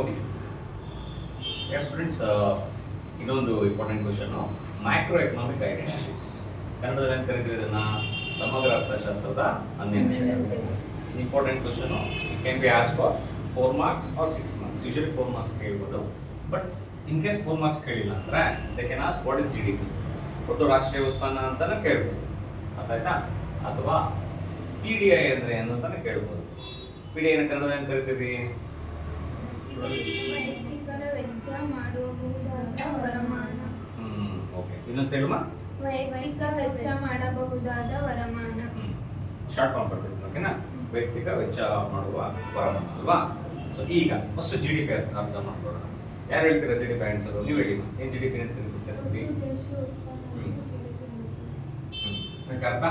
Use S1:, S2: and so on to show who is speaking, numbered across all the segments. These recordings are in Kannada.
S1: ಓಕೆ ಸ್ಟೂಡೆಂಟ್ಸ್ ಇನ್ನೊಂದು important question micro economic identities ಕನ್ನಡದಲ್ಲಿ ಅಂತ ಕರಿತೀವಿ ಇದನ್ನ? ಸಮಗ್ರ ಅರ್ಥಶಾಸ್ತ್ರದ ಹನ್ನೆರಡು important question it can be as for four marks or six marks usually four marks ಕೇಳ್ಬೋದು. But in case four marks ಕೇಳಿಲ್ಲ ಅಂದ್ರೆ they can ask what is G D P ಒಟ್ಟು ರಾಷ್ಟ್ರೀಯ ಉತ್ಪನ್ನ ಅಂತಾನೆ ಕೇಳ್ಬೋದು. ಅರ್ಥಾಯ್ತಾ ಅಥವಾ ಪಿ ಡಿ ಐ ಅಂದ್ರೆ ಏನು ಅಂತಲೇ ಕೇಳ್ಬೋದು. ಪಿ ಡಿ ಐನ ಕನ್ನಡದಲ್ಲಿ ಏನು ಕರಿತೀವಿ?
S2: ವೈಯಕ್ತಿಕರ ವೆಚ್ಚ ಮಾಡಬಹುದಾದ ವರಮಾನ.
S1: ಹ್ಮ್ ಓಕೆ ಇನ್ನೊಂದು ಹೇಳುವ
S2: ವೈಯಕ್ತಿಕ ವೆಚ್ಚ ಮಾಡಬಹುದಾದ ವರಮಾನ.
S1: ಹ್ಮ್. ಶಾರ್ಟ್ ಫಾರ್ಮ್ ಬರ್ತೈತೆ ಓಕೆನಾ ವೈಯಕ್ತಿಕ ವೆಚ್ಚ ಮಾಡುವ ವರಮಾನ ಅಲ್ವಾ? ಸೊ ಈಗ ಫಸ್ಟ್ ಜಿ ಡಿ ಪಿ ಅರ್ಥ ಮಾಡ್ಕೊಳ್ಳೋಣ. ಯಾರು ಹೇಳ್ತೀರಾ ಜಿ ಡಿ ಪಿ ಆನ್ಸರ್ ನೀವು ಹೇಳಿ. ಏನು ಜಿ ಡಿ ಪಿ ಅಂತ ಅರ್ಥ?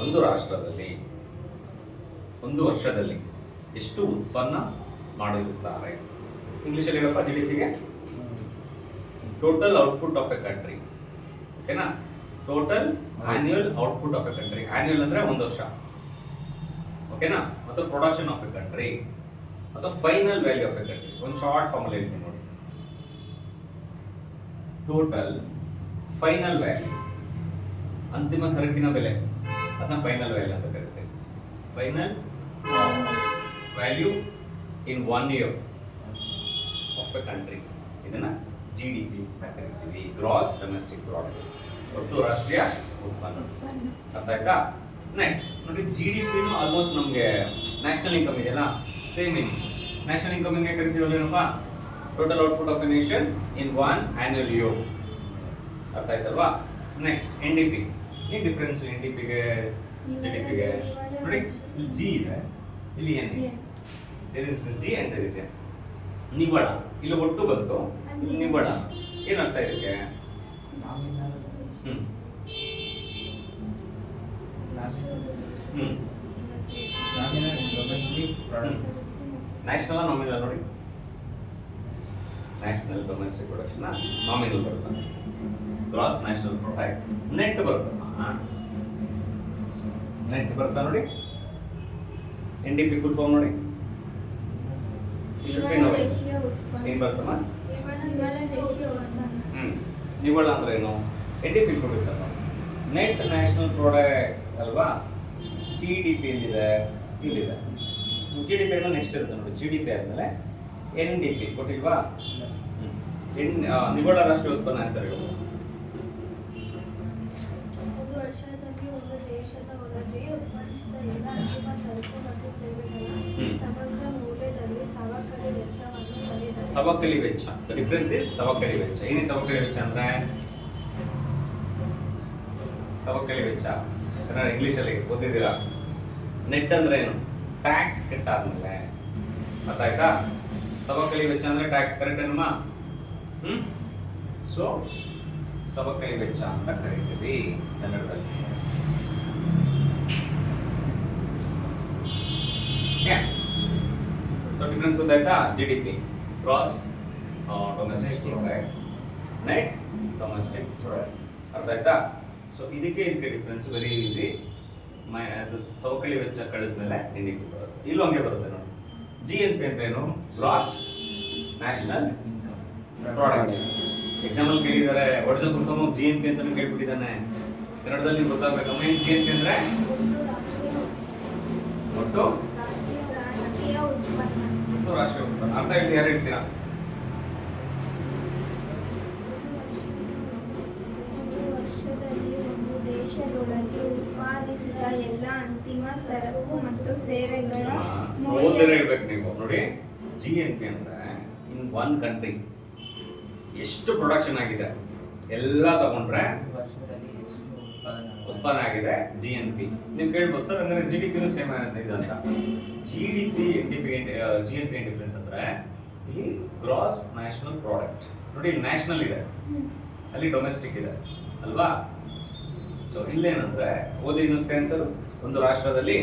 S1: ಒಂದು ರಾಷ್ಟ್ರದಲ್ಲಿ ಒಂದು ವರ್ಷದಲ್ಲಿ ಎಷ್ಟು ಉತ್ಪನ್ನ ಮಾಡಿರುತ್ತಾರೆ. ಇಂಗ್ಲೀಷಲ್ಲಿ ಹೇಳಪ್ಪ G total output of a country ಓಕೆನಾ total annual output of a country annual ಅಂದ್ರೆ ಒಂದು ವರ್ಷ. ಓಕೆನಾ ಮತ್ತು ಪ್ರೊಡಕ್ಷನ್ ಆಫ್ ಎ ಕಂಟ್ರಿ ಮತ್ತು final value of a country ಒಂದು ಶಾರ್ಟ್ ಫಾರ್ಮುಲಾ ಹೇಳ್ತೀನಿ ನೋಡಿ. ಟೋಟಲ್ ಫೈನಲ್ ವ್ಯಾಲ್ಯೂ ಅಂತಿಮ ಸರಕಿನ ಬೆಲೆ. ಅದನ್ನ ಫೈನಲ್ ವ್ಯಾಲ್ಯೂ ಅಂತ ಕರಿತೀವಿ. Final value in one year of a country ಇದನ್ನ ಜಿ ಡಿ ಪಿ ಅಂತ ಕರಿತೀವಿ. ಗ್ರಾಸ್ ಡೊಮೆಸ್ಟಿಕ್ ಪ್ರಾಡಕ್ಟ್ ಒಟ್ಟು ರಾಷ್ಟ್ರೀಯ ಉತ್ಪನ್ನ. ಅರ್ಥ ಆಯ್ತಾ ನೆಕ್ಸ್ಟ್ ನೋಡಿ ಜಿ ಡಿ ಪಿನೂ ಆಲ್ಮೋಸ್ಟ್ ನಮಗೆ ನ್ಯಾಷನಲ್ ಇನ್ಕಮ್ ಇದೆಯಲ್ಲ ಸೇಮ್ ಇನ್ ನ್ಯಾಷನಲ್ ಇನ್ಕಮ್ ಹೆಂಗೆ ಕರಿತೀವಲ್ಲ ಏನಪ್ಪ? Total output of a nation in one annual year ಅರ್ಥ ಆಯ್ತಲ್ವಾ ನೆಕ್ಸ್ಟ್ ಎನ್ ಡಿ ಪಿ ಏನು ಡಿಫ್ರೆನ್ಸ್ ಎನ್ ಡಿ ಪಿಗೆ ಜಿ ಡಿ ಪಿಗೆ ನೋಡಿ ಜಿ ಇದೆ, ಇಲ್ಲಿ N there is G and there is a ನಿಬಳ. ಇಲ್ಲಿ ಒಟ್ಟು ಬಂತು. ನಿಬಳ. ಏನರ್ಥ ಇದಕ್ಕೆ? ಹ್ಮ್. ಹ್ಮ್. ನ್ಯಾಷನಲ್ ನಾಮಿನಲ್ ನೋಡಿ. ನ್ಯಾಷನಲ್ ಡೊಮೆಸ್ಟಿಕ್ ಪ್ರೊಡಕ್ಷನ್ ನಾಮಿನಲ್ ಬರುತ್ತೆ. ಗ್ರಾಸ್ ನ್ಯಾಷನಲ್ ಪ್ರೊಡಕ್ಟ್ ನೆಟ್ ಬರುತ್ತೆ. ನೆಟ್ ಬರ್ತಾ ನೋಡಿ? N D P full form ನೋಡಿ. ಶುಡ್ ಬಿ ಏನ್ ಬರ್ತಮ್ಮ?
S2: ನಿವ್ವಳ
S1: ಹ್ಮ್. ಅಂದ್ರೆ ಏನು? ಎನ್ ಡಿ ಪಿ ಕೊಡುತ್ತಲ್ಲ ನೆಟ್ ನ್ಯಾಷನಲ್ ಪ್ರಾಡಕ್ಟ್ ಅಲ್ವಾ? ಜಿ ಡಿ ಪಿ ಎಲ್ಲಿದೆ? ಇಲ್ಲಿದೆ. ಜಿ ಡಿ ಪಿ ಅಂದ್ರೆ ನೆಕ್ಸ್ಟ್ ಇರುತ್ತೆ ನೋಡಿ. ಜಿ ಡಿ ಪಿ ಆದ್ಮೇಲೆ ಎನ್ ಡಿ ಪಿ ಕೊಟ್ಟಿಲ್ವಾ. ಎನ್ ನಿವ್ವಳ ರಾಷ್ಟ್ರೀಯ ಉತ್ಪನ್ನ ಆನ್ಸರ್ ಹೇಳು
S3: ಒಂದು ವರ್ಷದಲ್ಲಿ ಒಂದು ದೇಶದ ಒಳಗೆ ಉತ್ಪಾದಿಸಿದ ಎಲ್ಲ ಅಂತಿಮ ಸರಕು ಮತ್ತು ಸೇವೆಗಳ. ಸಮಗ್ರ ಮೌಲ್ಯದಲ್ಲಿ ಸವಕಳಿ ವೆಚ್ಚವನ್ನು ಕಳೆದರೆ
S1: ಸವಕಳಿ ವೆಚ್ಚ. ಡಿಫರೆನ್ಸ್ ಡಿಫ್ರೆನ್ಸ್ ಇಸ್ ಸವಕಳಿ ವೆಚ್ಚ. ಏನೇ ಸವಕಳಿ ವೆಚ್ಚ ಅಂದ್ರೆ? ಸವಕಳಿ ವೆಚ್ಚ. ಕನ್ನಡ ಇಂಗ್ಲಿಷಲ್ಲಿ ಓದಿದ್ದೀರಾ? ನೆಟ್ ಅಂದ್ರೆ ಏನು? ಟ್ಯಾಕ್ಸ್ ಕಟ್ಟಾದ್ಮೇಲೆ. ಗೊತ್ತಾಯ್ತಾ ಸವಕಳಿ ವೆಚ್ಚ ಅಂದ್ರೆ ಟ್ಯಾಕ್ಸ್ ಕರೆಕ್ಟ್ ಏನಮ್ಮ? ಹ್ಮ್? ಸೊ ಸವಕಳಿ ವೆಚ್ಚ ಅಂತ ಕರಿತೀವಿ ಕನ್ನಡದಲ್ಲಿ ಸೊ ಡಿಫ್ರೆನ್ಸ್ ಗೊತ್ತಾಯ್ತಾ G D P gross domestic product net domestic product ಅರ್ಥ ಆಯ್ತಾ ಸೊ ಇದಕ್ಕೆ ಇದಕ್ಕೆ ಡಿಫ್ರೆನ್ಸ್ ವೆರಿ ಈಸಿ ಮೈ ಅದು ಸವಕಳಿ ವೆಚ್ಚ ಕಳೆದ್ಮೇಲೆ ಎನ್ ಡಿ ಪಿ ಬರುತ್ತೆ. ಇಲ್ಲೂ ಹಂಗೆ ಬರುತ್ತೆ ನೋಡಿ. ಜಿ ಎನ್ ಪಿ ಅಂತ ಏನು? ಗ್ರಾಸ್ ನ್ಯಾಷನಲ್ ಪ್ರಾಡಕ್ಟ್ ಎಕ್ಸಾಂಪಲ್ ಕೇಳಿದ್ದಾರೆ ಒಡಿಸ ಕುಟುಂಬ ಜಿ ಎನ್ ಪಿ ಅಂತ ಕೇಳ್ಬಿಟ್ಟಿದ್ದಾನೆ ಕನ್ನಡದಲ್ಲಿ ಗೊತ್ತಾಗಬೇಕಮ್ಮ ಏನು ಜಿ ಎನ್ ಪಿ ಅಂದ್ರೆ? ಒಟ್ಟು?
S2: ರಾಷ್ಟ್ರೀಯ ಉತ್ಪನ್ನ.
S1: ಅರ್ಥ ಹೇಳ್ತೀವಿ ಯಾರು ಹೇಳ್ತೀರಾ?
S2: ಮತ್ತು ಸೇವೆಗಳ
S1: ಹೇಳ್ಬೇಕು ನೀವು. ನೋಡಿ ಜಿ ಎನ್ ಪಿ ಅಂದ್ರೆ ಇನ್ ಒನ್ ಕಂಟ್ರಿ ಎಷ್ಟು ಪ್ರೊಡಕ್ಷನ್ ಆಗಿದೆ? ಎಲ್ಲ ತಗೊಂಡ್ರೆ ಉತ್ಪನ್ನ ಆಗಿದೆ ಜಿ ಎನ್ ಪಿ ನೀವು ಕೇಳ್ಬೋದು ಸರ್ ಹಂಗಾರೆ ಜಿ ಡಿ ಪಿನೂ ಸೇಮ್ ಇದೆ ಅಂತ. G D P N D P G N P ಏನ್ ಡಿಫ್ರೆನ್ಸ್ ಅಂದ್ರೆ ಇಲ್ಲಿ ಗ್ರಾಸ್ ನ್ಯಾಷನಲ್ ಪ್ರಾಡಕ್ಟ್ ನೋಡಿ, ಇಲ್ಲಿ ನ್ಯಾಷನಲ್ ಇದೆ. ಅಲ್ಲಿ ಡೊಮೆಸ್ಟಿಕ್ ಇದೆ. ಅಲ್ವಾ? ಸೊ ಇಲ್ಲೇನಂದ್ರೆ, ಓದಿ ಇನ್ನೊಂದು ಸ್ಕ್ಯಾನ್ಸರ್ ಒಂದು ರಾಷ್ಟ್ರದಲ್ಲಿ?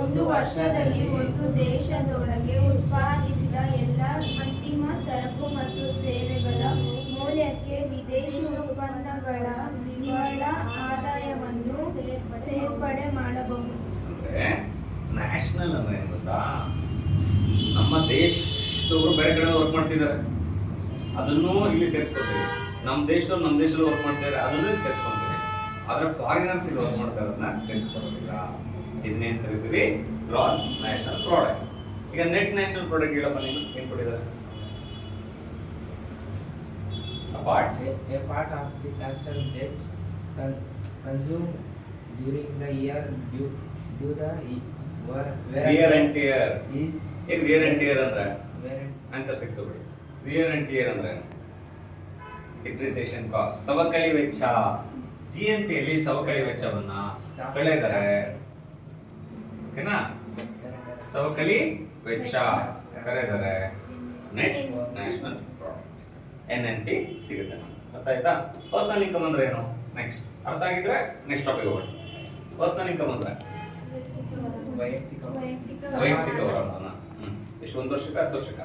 S2: ಒಂದು ವರ್ಷದಲ್ಲಿ ಒಂದು ದೇಶದೊಳಗೆ ಉತ್ಪಾದಿಸಿದ ಎಲ್ಲ ಅಂತಿಮ ಸರಕು ಮತ್ತು ಸೇವೆಗಳ ಮೌಲ್ಯಕ್ಕೆ ವಿದೇಶಿ ಉತ್ಪನ್ನಗಳ ನಿವ್ವಳ ಆದಾಯವನ್ನು ಸೇರ್ಪಡೆ ಮಾಡಬಹುದು.
S1: ನ್ಯಾಷನಲ್ ಅಂದ್ರೆ ಏನ್ ಗೊತ್ತಾ? ನಮ್ಮ ದೇಶದವರು ಬೇರೆ ಕಡೆ ವರ್ಕ್ ಮಾಡ್ತಿದ್ದಾರೆ. ಅದನ್ನು ಇಲ್ಲಿ ಸೇರಿಸ್ಕೊತೀವಿ ನಮ್ಮ ದೇಶದವ್ರು ನಮ್ಮ ದೇಶದಲ್ಲಿ ವರ್ಕ್ ಮಾಡ್ತಾರೆ ಅದನ್ನು ಸೇರಿಸ್ಕೊತೀವಿ ಆದ್ರೆ ಫಾರಿನರ್ಸ್ ಇಲ್ಲಿ ವರ್ಕ್ ಮಾಡ್ತಾರೆ ಅದನ್ನ ಸೇರಿಸ್ಕೊಳ್ಳೋದಿಲ್ಲ ಇದನ್ನೇ ಅಂತ ಕರಿತೀವಿ ಗ್ರಾಸ್ ನ್ಯಾಷನಲ್ ಪ್ರಾಡಕ್ಟ್ ಈಗ ನೆಟ್ ನ್ಯಾಷನಲ್ ಪ್ರಾಡಕ್ಟ್ ಹೇಳಪ್ಪ ನೀನು ಏನು ಕೊಟ್ಟಿದ್ದಾರೆ? Apart
S4: a part of the capital debt consume during the year due due the
S1: wear and tear
S4: is
S1: ಏನ್ ವಿಯರ್ ಅಂಡ್ ಟಿಯರ್ ಅಂದ್ರೆ? ಆನ್ಸರ್ ಸಿಕ್ತು ಬಿಡಿ. ವಿಯರ್ ಅಂಡ್ ಟಿಯರ್ ಅಂದ್ರೆ ಡಿಪ್ರಿಸಿಯೇಷನ್ ಕಾಸ್ಟ್ ಸವಕಳಿ ವೆಚ್ಚ. ಜಿ ಎನ್ ಸವಕಳಿ ವೆಚ್ಚವನ್ನ ಕಳೆದರೆ ಓಕೆನಾ? ಸವಕಳಿ ವೆಚ್ಚ. ಕರೆದರೆ net national N N T ಸಿಗುತ್ತೆ ಅರ್ಥ ಆಯ್ತಾ ಪರ್ಸನಲ್ ಇನ್ಕಮ್ ಅಂದ್ರೆ ಏನು? ನೆಕ್ಸ್ಟ್ ಅರ್ಥ ಆಗಿದ್ರೆ ನೆಕ್ಸ್ಟ್ ಟಾಪಿಕ್ ಹೋಗೋಣ. ಪರ್ಸನಲ್ ಇನ್ಕಮ್ ಅಂದ್ರೆ?
S4: ವೈಯಕ್ತಿಕ
S2: ವೈಯಕ್ತಿಕ ವರಮಾನ.
S1: ಎಷ್ಟು? ಒಂದು ವರ್ಷಕ್ಕ, ಹತ್ತು ವರ್ಷಕ್ಕ?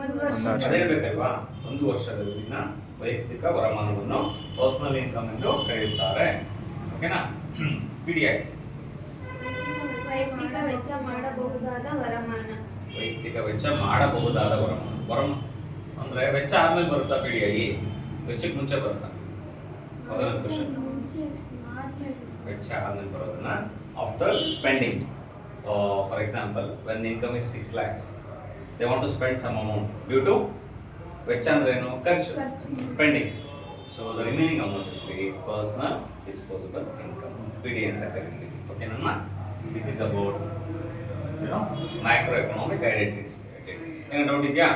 S2: ಒಂದು
S1: ಅದೇ ಹೇಳ್ಬೇಕಲ್ವಾ ಒಂದು ವರ್ಷದಲ್ಲಿನ ವೈಯಕ್ತಿಕ ವರಮಾನವನ್ನು ಪರ್ಸನಲ್ ಇನ್ಕಮ್ ಎಂದು ಕರೆಯುತ್ತಾರೆ. ಓಕೆನಾ? ಪಿಡಿಐ
S2: ವೈಯಕ್ತಿಕ ವೆಚ್ಚ ಮಾಡಬಹುದಾದ ವರಮಾನ.
S1: ವೈಯಕ್ತಿಕ ವೆಚ್ಚ ಮಾಡಬಹುದಾದ ವರಮಾನ. ವರಮ ಅಂದ್ರೆ ವೆಚ್ಚ ಆದ್ಮೇಲೆ ಬರುತ್ತಾ ಪಿಡಿಐ ವೆಚ್ಚಕ್ಕೆ ಮುಂಚೆ ಬರುತ್ತಾ? ಮೊದಲ ಕ್ವಶನ್
S2: ಮುಂಚೆ
S1: ವೆಚ್ಚ ಆದ್ಮೇಲೆ ಬರೋದನ್ನ after spending for example when income is six lakhs they want to spend some amount due to ವೆಚ್ಚ ಅಂದ್ರೆ ಏನು? ಖರ್ಚು. Spending so the remaining amount personal disposable income P D ಅಂತ ಕರಿತೀವಿ. ಓಕೆ ನಮ್ಮ this is about macro economic identities ಏನೋ ಡೌಟ್ ಇದೆಯಾ